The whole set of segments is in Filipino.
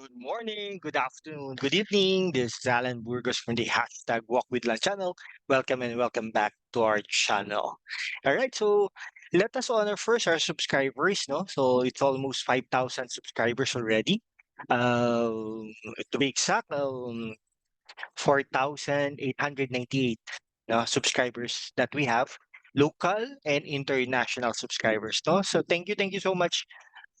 Good morning, good afternoon, good evening. This is Alan Burgos from the hashtag Walk with Lunch channel. Welcome and welcome back to our channel. All right, so let us honor first our subscribers, no? So it's almost 5,000 subscribers already. Um, to be exact, um, 4,898 no, subscribers that we have, local and international subscribers, no? So thank you, thank you so much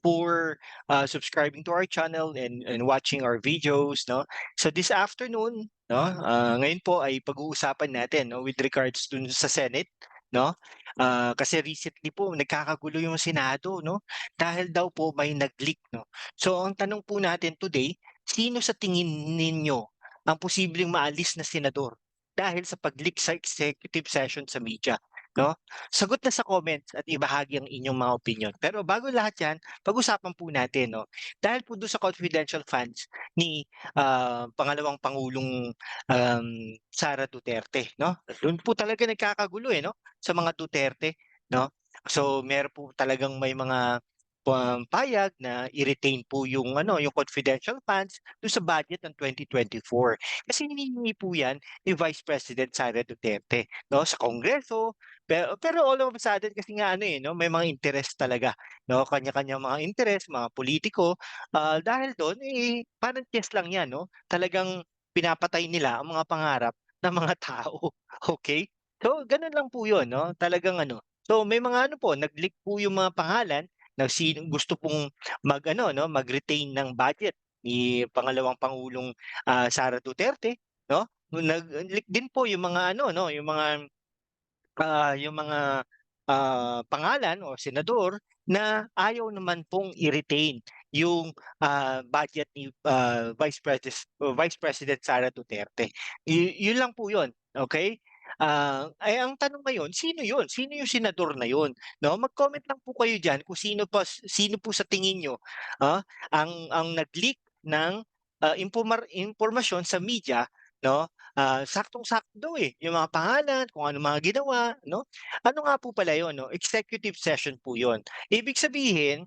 for uh, subscribing to our channel and, and watching our videos, no? So this afternoon, no, uh, ngayon po ay pag-uusapan natin no with regards dun sa Senate, no? Ah, kasi recently po nagkakagulo yung Senado, no? Dahil daw po may nag-leak, no? So ang tanong po natin today, sino sa tingin ninyo ang posibleng maalis na senador dahil sa pag-leak sa executive session sa media? No? Sagot na sa comments at ibahagi ang inyong mga opinion. Pero bago lahat yan, pag-usapan po natin, no? Dahil po doon sa confidential funds ni ah, pangalawang Pangulong um, Sara Duterte, no? Doon po talaga nagkakagulo eh, no? Sa mga Duterte, no? So meron po talagang may mga um, payag na i-retain po yung ano, yung confidential funds doon sa budget ng 2024. Kasi hinihingi po 'yan ni Vice President Sara Duterte, no, sa Kongreso. Pero pero all of a sudden kasi nga ano eh, no, may mga interest talaga, no, kanya-kanyang mga interest, mga politiko. Ah, dahil doon eh parang chess lang 'yan, no. Talagang pinapatay nila ang mga pangarap ng mga tao. Okay? So gano'n lang po 'yun, no. Talagang ano, so may mga ano po, nag-leak po yung mga pangalan na sinong gusto pong mag-ano 'no, mag-retain ng budget ni pangalawang Pangulong, ah, Sara Duterte 'no. Nag-leak din po yung mga ano 'no, yung mga, ah, yung mga, ah, pangalan o senador na ayaw naman pong i-retain yung, ah, budget ni, ah, Vice Presis Vice President Sara Duterte. Yu yun lang po yun, okey? Ah, ay ang tanong ngayon, sino yun? Sino yung senador na yun, 'no? Mag-comment lang po kayo diyan kung sino pa sino po sa tingin niyo, ah, ang ang nag-leak ng, impomar impormasyon sa media, 'no? Ah, saktong-sakto eh, yung mga pangalan, kung ano mga ginawa, 'no? Ano nga po pala yun 'no, executive session po yun. Ibig sabihin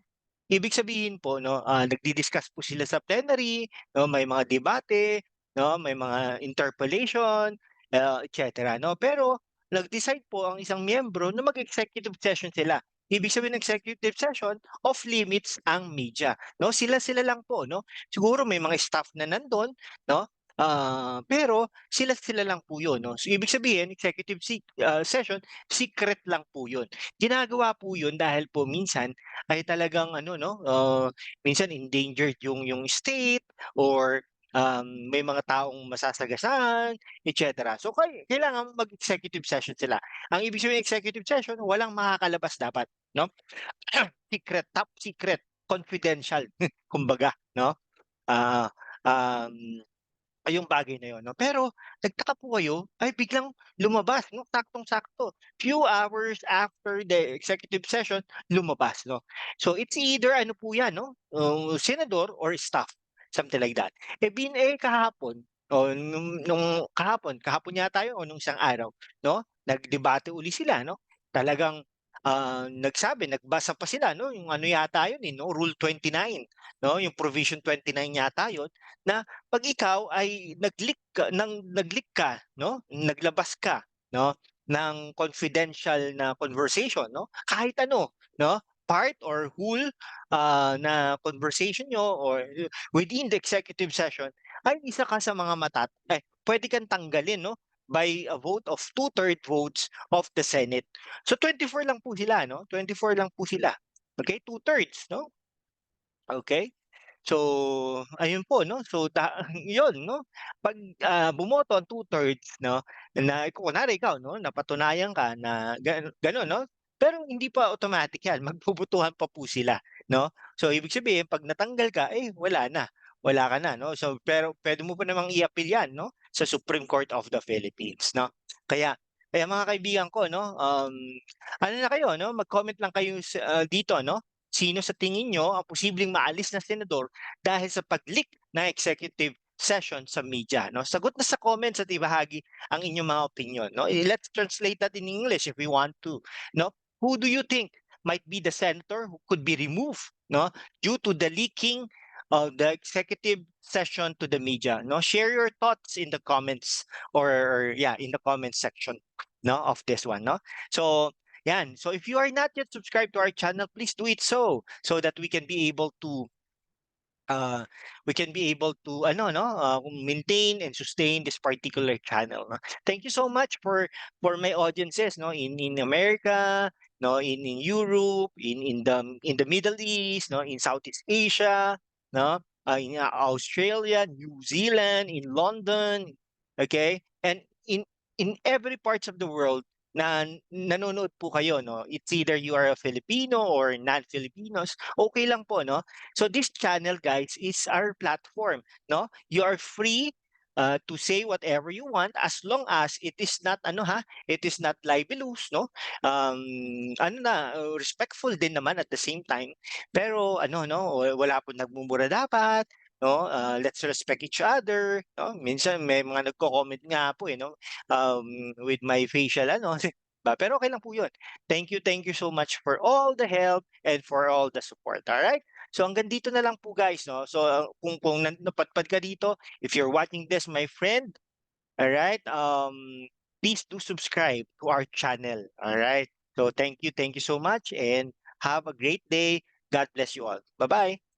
ibig sabihin po 'no, ah, nagdi-discuss po sila sa plenary, 'no, may mga debate, 'no, may mga interpellation, ah, et cetera 'no. Pero nag-decide po ang isang miyembro na mag-executive session sila. Ibig sabihin ng executive session, off limits ang media 'no, sila-sila lang po 'no. Siguro may mga staff na nandun 'no, ah, pero sila-sila lang po yun 'no. So ibig sabihin executive se ah, session, secret lang po yun. Ginagawa po yun dahil po minsan ay talagang ano 'no, ah, minsan endangered yung yung state or, um, may mga taong masasagasaan, et cetera. So kailangan mag-executive session sila. Ang ibig sabihin executive session, walang makakalabas dapat 'no. Secret, top secret, confidential kumbaga 'no. Ah, um, yung bagay na yun 'no. Pero nagtaka po kayo, ay biglang lumabas 'no, saktong-sakto. Few hours after the executive session, lumabas 'no. So it's either ano po 'yan 'no, um, senador or staff, something like that. Eh, bin eh, kahapon o nung nung kahapon, kahapon yata yun o nung isang araw 'no, nagdebate uli sila 'no. Talagang, ah, nagsabi, nagbasa pa sila 'no, yung ano yata yun, eh, 'no, Rule 29 'no, yung Provision 29 yata yun, na 'pag ikaw ay nag-leak ka ng nag-leak ka 'no, naglabas ka 'no, ng confidential na conversation 'no, kahit ano 'no, part or whole, ah, na conversation niyo or within the executive session, ay isa ka sa mga matat ay puwede kang tanggalin 'no, by a vote of two-third votes of the Senate. So 24 lang po sila 'no, 24 lang po sila. Okey, two-thirds 'no. Okey. So, ayun po 'no, so ta yun 'no, 'pag, ah, bumoto ang two-thirds 'no, na kunwari ikaw 'no, napatunayan ka na ga gano'n 'no, pero hindi pa automatic 'yan, magbobotohan pa po sila 'no. So ibig sabihin 'pag natanggal ka, eh, wala na, wala ka na 'no. So pero puwede mo pa namang i-appeal 'yan 'no, sa Supreme Court of the Philippines 'no. Kaya kaya mga kaibigan ko 'no, um, ano na kayo 'no, mag-comment lang kayo ah, dito 'no, sino sa tingin niyo ang posibleng maalis na senador dahil sa pag-leak ng executive session sa media 'no. Sagot na sa comments at ibahagi ang inyong mga opinyon 'no. Eh, let's translate that in English if we want to 'no. Who do you think might be the senator who could be removed 'no, due to the leaking of the executive session to the media. No, share your thoughts in the comments or, yeah, in the comment section no of this one, no? So yan. So if you are not yet subscribed to our channel, please do it so so that we can be able to uh we can be able to ano no uh, maintain and sustain this particular channel no? thank you so much for for my audiences no in in america no in in europe in in the in the middle east no in southeast asia no? Uh, in uh, australia new zealand in london okay? And in in every parts of the world na nanonood po kayo no? It's either you are a Filipino or non-Filipinos okay lang po no? So this channel guys is our platform no? You are free uh, to say whatever you want as long as it is not ano ha it is not libelous no? Um ano na uh, respectful din naman at the same time. Pero ano no wala po nagmumura dapat no? Uh, let's respect each other no? Minsan may mga nagko-comment nga po eh no? Um with my facial ano ba? Pero okay lang po yun. Thank you thank you so much for all the help and for all the support all right so hanggang dito na lang po guys no? So kung kung napadpad ka dito if you're watching this my friend all right um please do subscribe to our channel all right so thank you thank you so much and have a great day. God bless you all. Bye bye